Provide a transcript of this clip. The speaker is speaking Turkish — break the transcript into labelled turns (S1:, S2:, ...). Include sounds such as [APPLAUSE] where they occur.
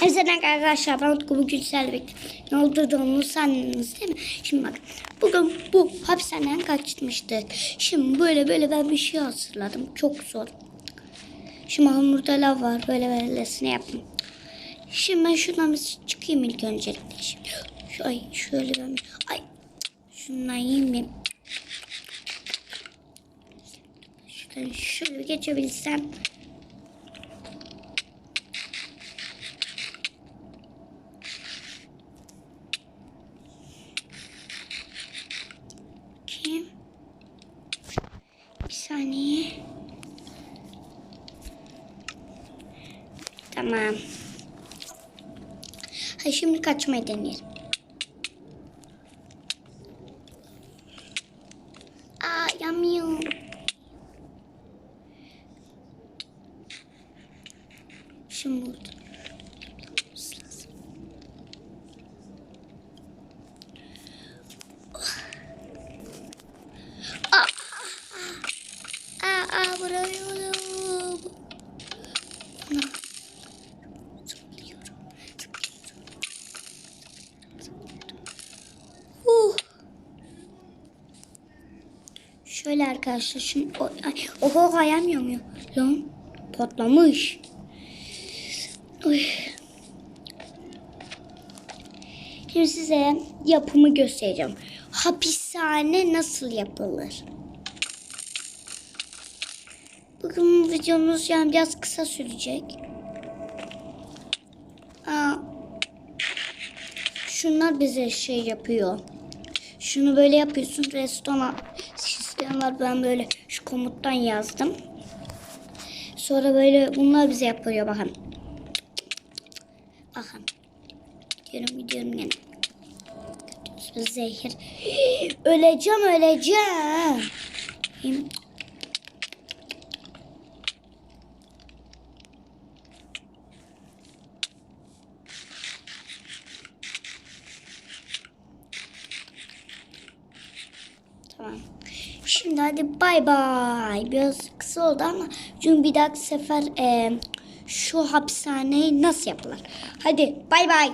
S1: Hepsinden arkadaşlar ben Utku bugün sizlerle birlikte ne olduğunu sandınız değil mi? Şimdi bak bugün bu hapishaneden kaçmıştık. Şimdi böyle böyle ben bir şey hazırladım. Çok zor. Şimdi hamurda lav var. Böyle böylesine yaptım. Şimdi ben şuradan bir çıkayım ilk öncelikle. Şimdi. Şu, ay şöyle ben ay şundan yiyeyim? Şuradan şöyle geçebilsem. Bir saniye. Tamam. Ha şimdi kaçmayı deneyelim. Aa yanmıyor. Şimdi burada. Şöyle arkadaşlar şunu o, ay, oho kayamıyor mu? Lan patlamış. Uy. Şimdi size yapımı göstereceğim. Hapishane nasıl yapılır? Bugün videomuz yani biraz kısa sürecek. Aa, şunlar bize şey yapıyor. Şunu böyle yapıyorsun. Restoran var. Ben böyle şu komuttan yazdım. Sonra böyle bunlar bize yapıyor bakın. Bakın. Gidiyorum gidiyorum yine. Zehir. [GASPS] Öleceğim öleceğim. Tamam. Şimdi hadi bay bay. Biraz kısa oldu ama çünkü bir dahaki sefer e, şu hapishaneyi nasıl yapılır? Hadi bay bay.